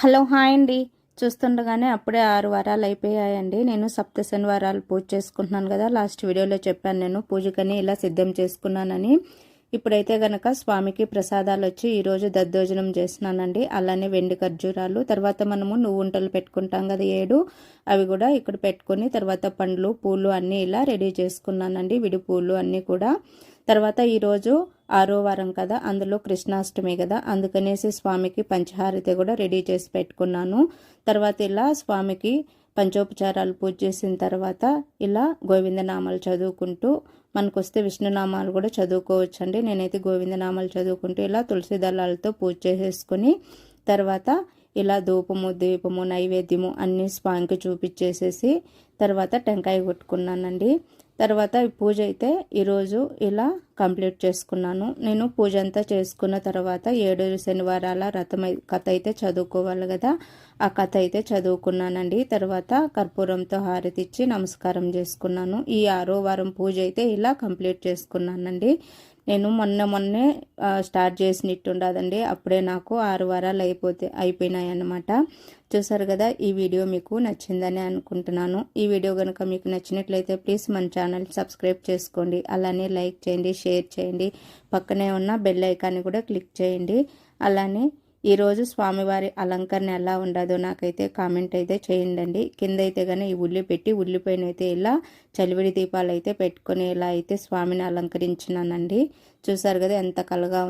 Hello hi అండి. చూస్తుండగానే అప్పుడే ఆరు వారాలు అయిపోయాయండి. నేను సప్త శనివారాలు పూజ చేసుకుంటున్నాను కదా. లాస్ట్ వీడియోలో చెప్పాను నేను పూజకని ఇలా సిద్ధం చేసుకున్నానని. ఇప్పుడైతే గనక స్వామికి ప్రసాదాలు వచ్చి ఈరోజు దద్దోజనం చేస్తున్నానండి. అలానే వెండి ఖర్జూరాలు తర్వాత మనము నువ్వు ఉంటలు పెట్టుకుంటాం కదా ఏడు అవి కూడా ఇక్కడ పెట్టుకొని తర్వాత పండ్లు పూలు అన్నీ ఇలా రెడీ చేసుకున్నానండి. విడి పూలు అన్నీ కూడా. తర్వాత ఈరోజు ఆరో వారం కదా అందులో కృష్ణాష్టమి కదా అందుకనేసి స్వామికి పంచహారతి కూడా రెడీ చేసి పెట్టుకున్నాను. తర్వాత ఇలా స్వామికి పంచోపచారాలు పూజ చేసిన తర్వాత ఇలా గోవిందనామాలు చదువుకుంటూ మనకు వస్తే విష్ణునామాలు కూడా చదువుకోవచ్చు అండి నేనైతే గోవిందనామాలు చదువుకుంటూ ఇలా తులసి దళాలతో పూజ చేసేసుకుని తర్వాత ఇలా ధూపము దీపము నైవేద్యము అన్నీ స్వామికి చూపించేసేసి తర్వాత టెంకాయ కొట్టుకున్నానండి. తర్వాత ఈ పూజ అయితే ఈరోజు ఇలా కంప్లీట్ చేసుకున్నాను. నేను పూజ అంతా చేసుకున్న తర్వాత ఏడు శనివారాల రథం కథ అయితే చదువుకోవాలి కదా. ఆ కథ అయితే చదువుకున్నానండి. తర్వాత కర్పూరంతో హారతి ఇచ్చి నమస్కారం చేసుకున్నాను. ఈ ఆరో వారం పూజ అయితే ఇలా కంప్లీట్ చేసుకున్నానండి. నేను మొన్న మొన్నే స్టార్ట్ చేసినట్టుండదండి. అప్పుడే నాకు ఆరు వారాలు అయిపోతే అయిపోయినాయి అన్నమాట చూసారు కదా ఈ వీడియో మీకు నచ్చిందని అనుకుంటున్నాను. ఈ వీడియో కనుక మీకు నచ్చినట్లయితే ప్లీజ్ మన ఛానల్ సబ్స్క్రైబ్ చేసుకోండి. అలానే లైక్ చేయండి షేర్ చేయండి. పక్కనే ఉన్న బెల్ ఐకాన్ని కూడా క్లిక్ చేయండి. అలానే ఈరోజు స్వామివారి అలంకరణ ఎలా ఉండదో నాకైతే కామెంట్ అయితే చేయండి కింద అయితే కానీ ఈ ఉల్లి పెట్టి ఉల్లిపైన అయితే ఇలా చలివిడి దీపాలు అయితే పెట్టుకొని ఇలా అయితే స్వామిని అలంకరించినానండి. చూసారు కదా ఎంత కలగా